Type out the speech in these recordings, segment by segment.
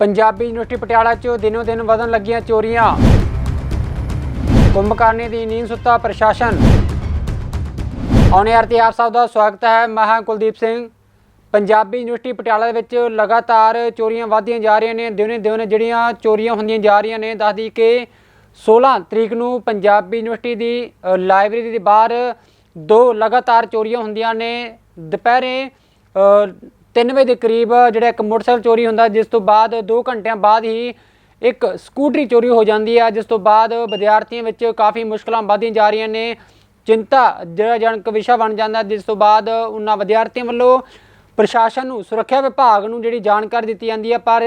Punjabi university Patiala 'ਚ ਦਿਨੋ ਦਿਨ ਵਧਣ ਲੱਗੀਆਂ ਚੋਰੀਆਂ। ਕੁੰਭਕਰਨੀ ਦੀ ਨੀਂਦ ਸੁੱਤਾ ਪ੍ਰਸ਼ਾਸਨ। ਔਨ 에ਅਰ ਤੇ ਆਪ ਸਭ ਦਾ ਸਵਾਗਤ ਹੈ ਮੈਂ ਹਾਂ ਕੁਲਦੀਪ ਸਿੰਘ। ਪੰਜਾਬੀ ਯੂਨੀਵਰਸਿਟੀ ਪਟਿਆਲਾ ਦੇ ਵਿੱਚ ਲਗਾਤਾਰ ਚੋਰੀਆਂ ਵਧਦੀਆਂ ਜਾ ਰਹੀਆਂ ਨੇ, ਦਿਨੇ ਦਿਨ ਜਿਹੜੀਆਂ ਚੋਰੀਆਂ ਹੁੰਦੀਆਂ ਜਾ ਰਹੀਆਂ ਨੇ, ਦੱਸਦੀ ਕਿ 16 ਤਰੀਕ ਨੂੰ ਪੰਜਾਬੀ ਯੂਨੀਵਰਸਿਟੀ ਦੀ ਲਾਇਬ੍ਰੇਰੀ ਦੇ ਬਾਹਰ ਦੋ ਲਗਾਤਾਰ ਚੋਰੀਆਂ ਹੁੰਦੀਆਂ ਨੇ। ਦੁਪਹਿਰੇ ਅ, ਤਿੰਨ ਵਜੇ ਦੇ ਕਰੀਬ ਜਿਹੜਾ ਇੱਕ ਮੋਟਰਸਾਈਕਲ ਚੋਰੀ ਹੁੰਦਾ ਜਿਸ ਤੋਂ ਬਾਅਦ 2 ਘੰਟਿਆਂ ਬਾਅਦ ਹੀ ਇੱਕ ਸਕੂਟਰੀ ਚੋਰੀ ਹੋ ਜਾਂਦੀ ਹੈ ਜਿਸ ਤੋਂ ਬਾਅਦ ਵਿਦਿਆਰਥੀਆਂ ਵਿੱਚ ਕਾਫੀ ਮੁਸ਼ਕਲਾਂ ਵਧਦੀਆਂ ਜਾ ਰਹੀਆਂ ਨੇ। ਚਿੰਤਾ ਜਿਹੜਾ ਜਨਕ ਵਿਸ਼ਾ ਬਣ ਜਾਂਦਾ ਜਿਸ ਤੋਂ ਬਾਅਦ ਉਹਨਾਂ ਵਿਦਿਆਰਥੀਆਂ ਵੱਲੋਂ ਪ੍ਰਸ਼ਾਸਨ ਨੂੰ ਸੁਰੱਖਿਆ ਵਿਭਾਗ ਨੂੰ ਜਿਹੜੀ ਜਾਣਕਾਰੀ ਦਿੱਤੀ ਜਾਂਦੀ ਹੈ ਪਰ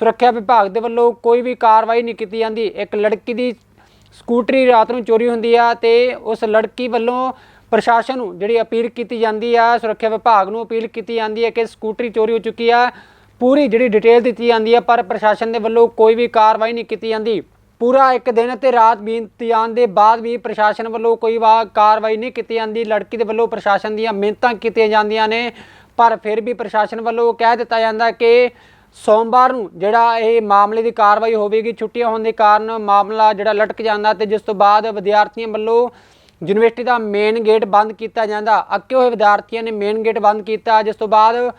ਸੁਰੱਖਿਆ ਵਿਭਾਗ ਦੇ ਵੱਲੋਂ ਕੋਈ ਵੀ ਕਾਰਵਾਈ ਨਹੀਂ ਕੀਤੀ ਜਾਂਦੀ। ਇੱਕ ਲੜਕੀ ਦੀ ਸਕੂਟਰੀ ਰਾਤ ਨੂੰ ਚੋਰੀ ਹੁੰਦੀ ਆ ਤੇ ਉਸ ਲੜਕੀ ਵੱਲੋਂ ਪ੍ਰਸ਼ਾਸਨ ਨੂੰ ਜਿਹੜੀ ਅਪੀਲ ਕੀਤੀ ਜਾਂਦੀ ਆ, ਸੁਰੱਖਿਆ ਵਿਭਾਗ ਨੂੰ ਅਪੀਲ ਕੀਤੀ ਜਾਂਦੀ ਹੈ ਕਿ ਸਕੂਟਰੀ ਚੋਰੀ ਹੋ ਚੁੱਕੀ ਆ, ਪੂਰੀ ਜਿਹੜੀ ਡਿਟੇਲ ਦਿੱਤੀ ਜਾਂਦੀ ਆ, ਪਰ ਪ੍ਰਸ਼ਾਸਨ ਦੇ ਵੱਲੋਂ ਕੋਈ ਵੀ ਕਾਰਵਾਈ ਨਹੀਂ ਕੀਤੀ ਜਾਂਦੀ। ਪੂਰਾ ਇੱਕ ਦਿਨ ਤੇ ਰਾਤ ਬੀਤ ਜਾਣ ਦੇ ਬਾਅਦ ਵੀ ਪ੍ਰਸ਼ਾਸਨ ਵੱਲੋਂ ਕੋਈ ਵਾ ਕਾਰਵਾਈ ਨਹੀਂ ਕੀਤੀ ਜਾਂਦੀ। ਲੜਕੀ ਦੇ ਵੱਲੋਂ ਪ੍ਰਸ਼ਾਸਨ ਦੀਆਂ ਮਿਹਨਤਾਂ ਕੀਤੀਆਂ ਜਾਂਦੀਆਂ ਨੇ, ਪਰ ਫਿਰ ਵੀ ਪ੍ਰਸ਼ਾਸਨ ਵੱਲੋਂ ਕਹਿ ਦਿੱਤਾ ਜਾਂਦਾ ਕਿ ਸੋਮਵਾਰ ਨੂੰ ਜਿਹੜਾ ਇਹ ਮਾਮਲੇ ਦੀ ਕਾਰਵਾਈ ਹੋਵੇਗੀ, ਛੁੱਟੀਆਂ ਹੋਣ ਦੇ ਕਾਰਨ ਮਾਮਲਾ ਜਿਹੜਾ ਲਟਕ ਜਾਂਦਾ ਤੇ ਜਿਸ ਤੋਂ ਬਾਅਦ ਵਿਦਿਆਰਥੀਆਂ ਵੱਲੋਂ ਯੂਨੀਵਰਸਿਟੀ ਦਾ ਮੇਨ ਗੇਟ ਬੰਦ ਕੀਤਾ ਜਾਂਦਾ। ਅੱਕੇ ਹੋਏ ਵਿਦਿਆਰਥੀਆਂ ਨੇ ਮੇਨ ਗੇਟ ਬੰਦ ਕੀਤਾ। ਜਿਸ ਤੋਂ ਬਾਅਦ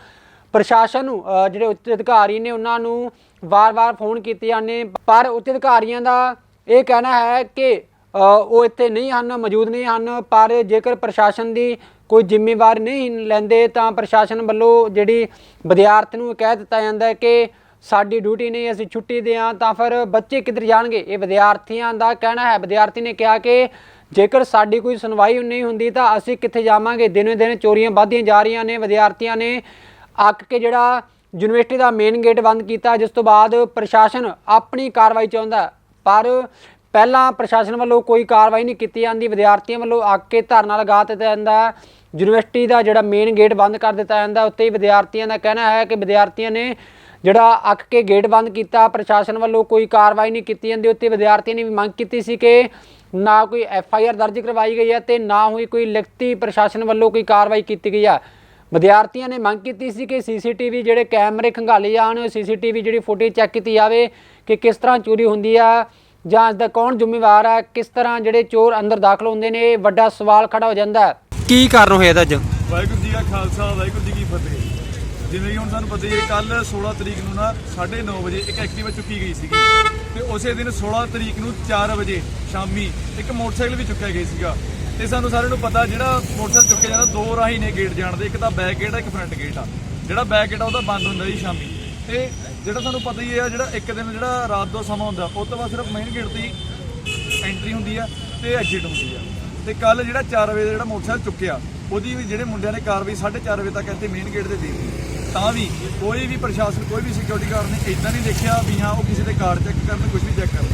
ਪ੍ਰਸ਼ਾਸਨ ਨੂੰ ਜਿਹੜੇ ਉੱਚ ਅਧਿਕਾਰੀ ਨੇ, ਉਹਨਾਂ ਨੂੰ ਵਾਰ-ਵਾਰ ਫੋਨ ਕੀਤੇ ਜਾਂਦੇ ਪਰ ਉੱਚ ਅਧਿਕਾਰੀਆਂ ਦਾ ਇਹ ਕਹਿਣਾ ਹੈ ਕਿ ਉਹ ਇੱਥੇ ਨਹੀਂ ਹਨ, ਮੌਜੂਦ ਨਹੀਂ ਹਨ। ਪਰ ਜੇਕਰ ਪ੍ਰਸ਼ਾਸਨ ਦੀ ਕੋਈ ਜ਼ਿੰਮੇਵਾਰੀ ਨਹੀਂ ਲੈਂਦੇ, ਤਾਂ ਪ੍ਰਸ਼ਾਸਨ ਵੱਲੋਂ ਜਿਹੜੀ ਵਿਦਿਆਰਥੀ ਨੂੰ ਕਹਿ ਦਿੱਤਾ ਜਾਂਦਾ ਹੈ ਕਿ ਸਾਡੀ ਡਿਊਟੀ ਨਹੀਂ, ਅਸੀਂ ਛੁੱਟੀ ਦੇ ਦਿਆਂ ਤਾਂ ਫਿਰ ਬੱਚੇ ਕਿੱਧਰ ਜਾਣਗੇ? ਇਹ ਵਿਦਿਆਰਥੀਆਂ ਦਾ ਕਹਿਣਾ ਹੈ। ਵਿਦਿਆਰਥੀ ਨੇ ਕਿਹਾ ਕਿ ਜੇਕਰ ਸਾਡੀ ਕੋਈ ਸੁਣਵਾਈ ਨਹੀਂ ਹੁੰਦੀ ਤਾਂ ਅਸੀਂ ਕਿੱਥੇ ਜਾਵਾਂਗੇ? ਦਿਨੋ ਦਿਨ ਚੋਰੀਆਂ ਵੱਧਦੀਆਂ ਜਾ ਰਹੀਆਂ ਨੇ, ਵਿਦਿਆਰਥੀਆਂ ਨੇ ਅੱਕ ਕੇ ਜਿਹੜਾ ਯੂਨੀਵਰਸਿਟੀ ਦਾ ਮੇਨ ਗੇਟ ਬੰਦ ਕੀਤਾ, ਜਿਸ ਤੋਂ ਬਾਅਦ ਪ੍ਰਸ਼ਾਸਨ ਆਪਣੀ ਕਾਰਵਾਈ ਚਾਹੁੰਦਾ ਪਰ ਪਹਿਲਾਂ ਪ੍ਰਸ਼ਾਸਨ ਵੱਲੋਂ ਕੋਈ ਕਾਰਵਾਈ ਨਹੀਂ ਕੀਤੀ ਜਾਂਦੀ। ਵਿਦਿਆਰਥੀਆਂ ਵੱਲੋਂ ਅੱਕ ਕੇ ਧਰਨਾ ਲਗਾ ਦਿੱਤਾ ਜਾਂਦਾ ਯੂਨੀਵਰਸਿਟੀ ਦਾ ਜਿਹੜਾ ਮੇਨ ਗੇਟ ਬੰਦ ਕਰ ਦਿੱਤਾ ਜਾਂਦਾ ਉੱਤੇ ਵਿਦਿਆਰਥੀਆਂ ਦਾ ਕਹਿਣਾ ਹੈ ਕਿ ਵਿਦਿਆਰਥੀਆਂ ਨੇ ਜਿਹੜਾ ਅੱਕ ਕੇ ਗੇਟ ਬੰਦ ਕੀਤਾ ਪ੍ਰਸ਼ਾਸਨ ਵੱਲੋਂ ਕੋਈ ਕਾਰਵਾਈ ਨਹੀਂ ਕੀਤੀ ਜਾਂਦੀ ਉੱਤੇ ਵਿਦਿਆਰਥੀਆਂ ਨੇ ਵੀ ਮੰਗ ਕੀਤੀ ਸੀ ਕਿ ਨਾ ਕੋਈ ਐਫ ਆਈ ਆਰ ਦਰਜ ਕਰਵਾਈ ਗਈ ਹੈ ਤੇ ਨਾ ਹੋਈ ਕੋਈ ਲਿਖਤੀ ਪ੍ਰਸ਼ਾਸਨ ਵੱਲੋਂ ਕੋਈ ਕਾਰਵਾਈ ਕੀਤੀ ਗਈ ਹੈ। ਵਿਦਿਆਰਥੀਆਂ ਨੇ ਮੰਗ ਕੀਤੀ ਸੀ ਕਿ ਸੀਸੀਟੀਵੀ ਜਿਹੜੇ ਕੈਮਰੇ ਖੰਗਾਲੇ ਜਾਣ ਸੀਸੀਟੀਵੀ ਜਿਹੜੀ ਫੁਟੇਜ ਚੈੱਕ ਕੀਤੀ ਜਾਵੇ ਕਿ ਕਿਸ ਤਰ੍ਹਾਂ ਚੋਰੀ ਹੁੰਦੀ ਆ ਜਾਂ ਇਸ ਦਾ ਕੌਣ ਜ਼ਿੰਮੇਵਾਰ ਹੈ ਕਿਸ ਤਰ੍ਹਾਂ ਜਿਹੜੇ ਚੋਰ ਅੰਦਰ ਦਾਖਲ ਹੁੰਦੇ ਨੇ ਇਹ ਵੱਡਾ ਸਵਾਲ ਖੜਾ ਹੋ ਜਾਂਦਾ ਕੀ ਕਾਰਨ ਹੋਇਆ ਇਹਦਾ ਅੱਜ? ਵਾਹਿਗੁਰੂ ਜੀ ਕਾ ਖਾਲਸਾ ਵਾਹਿਗੁਰੂ ਜੀ ਕੀ ਫਤਿਹ। ਜਿਵੇਂ ਕਿ ਹੁਣ ਸਾਨੂੰ ਪਤਾ ਹੀ ਹੈ ਕੱਲ 16 ਤਰੀਕ ਨੂੰ ਨਾ 9:30 ਵਜੇ ਇੱਕ ਐਕਟਿਵਾ ਚੁੱਕੀ ਗਈ ਸੀਗੀ ਤੇ ਉਸੇ ਦਿਨ 16 ਤਰੀਕ ਨੂੰ 4 ਵਜੇ ਸ਼ਾਮੀ ਇੱਕ ਮੋਟਰਸਾਈਕਲ ਵੀ ਚੁੱਕਿਆ ਗਿਆ ਸੀਗਾ। ਤੇ ਸਾਨੂੰ ਸਾਰਿਆਂ ਨੂੰ ਪਤਾ ਜਿਹੜਾ ਮੋਟਰਸਾਈਕਲ ਚੁੱਕਿਆ ਜਾਂਦਾ, ਦੋ ਰਾਹੀਂ ਨੇ ਗੇਟ ਜਾਣ ਦੇ, ਇੱਕ ਤਾਂ ਬੈਕ ਗੇਟ ਆ, ਇੱਕ ਫਰੰਟ ਗੇਟ ਆ। ਜਿਹੜਾ ਬੈਕ ਗੇਟ ਆ ਉਹਦਾ ਬੰਦ ਹੁੰਦਾ ਜੀ ਸ਼ਾਮੀ। ਤੇ ਜਿਹੜਾ ਸਾਨੂੰ ਪਤਾ ਹੀ ਹੈ ਜਿਹੜਾ ਇੱਕ ਦਿਨ ਜਿਹੜਾ ਰਾਤ ਦਾ ਸਮਾਂ ਹੁੰਦਾ, ਉਹ ਤੋਂ ਬਾਅਦ ਸਿਰਫ ਮੇਨ ਗੇਟ ਤੇ ਹੀ ਐਂਟਰੀ ਹੁੰਦੀ ਆ ਤੇ ਐਗਜ਼ਿਟ ਹੁੰਦੀ ਆ। ਤੇ ਕੱਲ ਜਿਹੜਾ 4 ਵਜੇ ਦਾ ਜਿਹੜਾ ਮੋਟਰਸਾਈਕਲ ਚੁੱਕਿਆ, ਉਹਦੀ ਵੀ ਜਿਹੜੇ ਮੁੰਡਿਆਂ ਨੇ ਕਾਰਵਾਈ 4:30 ਵਜੇ ਤੱਕ ਇੱਥੇ ਮੇਨ ਗੇਟ ਤੇ ਦੇ ਦਿੱਤੀ। ਤਾਂ ਵੀ ਕੋਈ ਵੀ ਪ੍ਰਸ਼ਾਸਨ, ਕੋਈ ਵੀ ਸਿਕਿਉਰਿਟੀ ਗਾਰਡ ਨੇ ਇਦਾਂ ਨਹੀਂ ਦੇਖਿਆ ਵੀ ਹਾਂ, ਉਹ ਕਿਸੇ ਦੇ ਕਾਰਡ ਚੈੱਕ ਕਰਨ ਕੁਝ ਵੀ ਚੈੱਕ ਕਰਨ।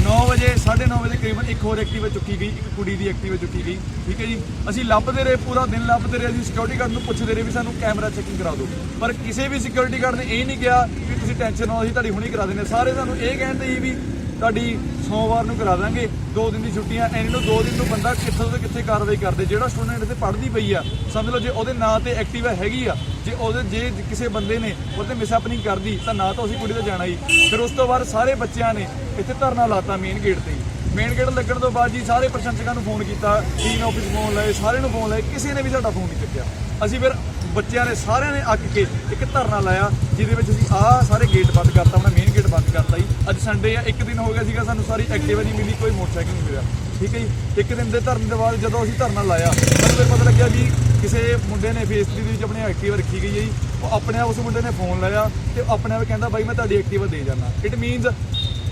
9 ਵਜੇ 9:30 ਵਜੇ ਕਰੀਬਨ ਇੱਕ ਹੋਰ ਐਕਟਿਵਾ ਚੁੱਕੀ ਗਈ, ਇੱਕ ਕੁੜੀ ਦੀ ਐਕਟਿਵਾ ਚੁੱਕੀ ਗਈ, ਠੀਕ ਹੈ ਜੀ? ਅਸੀਂ ਲੱਭਦੇ ਰਹੇ, ਪੂਰਾ ਦਿਨ ਲੱਭਦੇ ਰਹੇ, ਅਸੀਂ ਸਿਕਿਉਰਿਟੀ ਗਾਰਡ ਨੂੰ ਪੁੱਛਦੇ ਰਹੇ ਵੀ ਸਾਨੂੰ ਕੈਮਰਾ ਚੈਕਿੰਗ ਕਰਾ ਦਿਓ। ਪਰ ਕਿਸੇ ਵੀ ਸਿਕਿਉਰਿਟੀ ਗਾਰਡ ਨੇ ਇਹ ਨਹੀਂ ਕਿਹਾ ਵੀ ਤੁਸੀਂ ਟੈਨਸ਼ਨ ਨਾ ਲਓ, ਅਸੀਂ ਤੁਹਾਡੀ ਹੁਣੀ ਕਰਾ ਦਿੰਦੇ ਹਾਂ। ਸਾਰੇ ਸਾਨੂੰ ਇਹ ਕਹਿੰਦੇ ਸੀ ਵੀ ਤੁਹਾਡੀ ਸੋਮਵਾਰ ਨੂੰ ਕਰਾ ਦਾਂਗੇ। ਦੋ ਦਿਨ ਦੀ ਛੁੱਟੀਆਂ ਐਨੀ ਨੂੰ ਦੋ ਦਿਨ ਨੂੰ ਬੰਦਾ ਕਿੱਥੋਂ ਤੋਂ ਕਿੱਥੇ ਕਾਰਵਾਈ ਕਰਦੇ, ਜਿਹੜਾ ਸਟੂਡੈਂਟ ਇੱਥੇ ਪੜ੍ਹਦੀ ਪਈ ਆ, ਸਮਝ ਲਓ, ਜੇ ਉਹਦੇ ਨਾਂ ਤੇ ਐਕਟਿਵ ਹੈਗੀ ਆ, ਜੇ ਉਹਦੇ, ਜੇ ਕਿਸੇ ਬੰਦੇ ਨੇ ਉਹਦੇ ਮਿਸਹੈਪਨਿੰਗ ਕਰਦੀ ਤਾਂ ਨਾ ਤਾਂ ਅਸੀਂ ਕੁੜੀ ਤੇ ਜਾਣਾ ਹੀ। ਫਿਰ ਉਸ ਤੋਂ ਬਾਅਦ ਸਾਰੇ ਬੱਚਿਆਂ ਨੇ ਇੱਥੇ ਧਰਨਾ ਲਾਤਾ ਮੇਨ ਗੇਟ ਤੇ ਮੇਨ ਗੇਟ ਲੱਗਣ ਤੋਂ ਬਾਅਦ ਜੀ ਸਾਰੇ ਪ੍ਰਸ਼ੰਸਕਾਂ ਨੂੰ ਫੋਨ ਕੀਤਾ ਡੀਨ ਆਫਿਸ ਫੋਨ ਲਾਏ, ਸਾਰਿਆਂ ਨੂੰ ਫੋਨ ਲਾਏ, ਕਿਸੇ ਨੇ ਵੀ ਸਾਡਾ ਫੋਨ ਨਹੀਂ ਚੁੱਕਿਆ। ਅਸੀਂ ਫਿਰ ਬੱਚਿਆਂ ਨੇ ਸਾਰਿਆਂ ਨੇ ਅੱਕ ਕੇ ਇੱਕ ਧਰਨਾ ਲਾਇਆ, ਜਿਹਦੇ ਵਿੱਚ ਅਸੀਂ ਆਹ ਸਾਰੇ ਗੇਟ ਬੰਦ ਕਰਤਾ, ਆਪਣਾ ਮੇਨ ਗੇਟ ਬੰਦ ਕਰਤਾ ਜੀ। ਅੱਜ ਸੰਡੇ ਆ, ਇੱਕ ਦਿਨ ਹੋ ਗਿਆ ਸੀਗਾ, ਸਾਨੂੰ ਸਾਰੀ ਐਕਟਿਵਾ ਨਹੀਂ ਮਿਲੀ, ਕੋਈ ਮੋਟਰਸਾਈਕਲ ਨਹੀਂ ਮਿਲਿਆ। ਠੀਕ ਹੈ ਜੀ? ਇੱਕ ਦਿਨ ਦੇ ਧਰਨੇ ਦੇ ਬਾਅਦ ਜਦੋਂ ਅਸੀਂ ਧਰਨਾ ਲਾਇਆ, ਸਾਨੂੰ ਫਿਰ ਪਤਾ ਲੱਗਿਆ ਵੀ ਕਿਸੇ ਮੁੰਡੇ ਨੇ ਫੇਸਬੁੱਕ ਦੇ ਵਿੱਚ ਆਪਣੀ ਐਕਟਿਵਾ ਰੱਖੀ ਗਈ ਹੈ ਜੀ। ਉਹ ਆਪਣੇ ਆਪ ਉਸ ਮੁੰਡੇ ਨੇ ਫੋਨ ਲਾਇਆ ਤੇ ਆਪਣੇ ਆਪ ਕਹਿੰਦਾ, ਬਾਈ, ਮੈਂ ਤੁਹਾਡੀ ਐਕਟਿਵਾ ਦੇ ਜਾਣਾ ਇਟ ਮੀਨਸ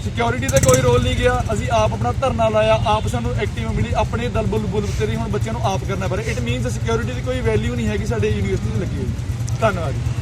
ਸਿਕਿਉਰਿਟੀ ਦਾ ਕੋਈ ਰੋਲ ਨਹੀਂ ਗਿਆ। ਅਸੀਂ ਆਪ ਆਪਣਾ ਧਰਨਾ ਲਾਇਆ। ਆਪ ਸਾਨੂੰ ਐਕਟਿਵ ਮਿਲੀ। ਆਪਣੇ ਦਲ ਬੁਲ ਬੁਲ ਤੇ ਹੁਣ ਬੱਚਿਆਂ ਨੂੰ ਆਪ ਕਰਨਾ ਪਰ। ਇਟ ਮੀਨਸ ਸਿਕਿਉਰਿਟੀ ਦੀ ਕੋਈ ਵੈਲਿਊ ਨਹੀਂ ਹੈਗੀ ਸਾਡੇ ਯੂਨੀਵਰਸਿਟੀ 'ਚ ਲੱਗੀ ਹੋਈ। ਧੰਨਵਾਦ ਜੀ।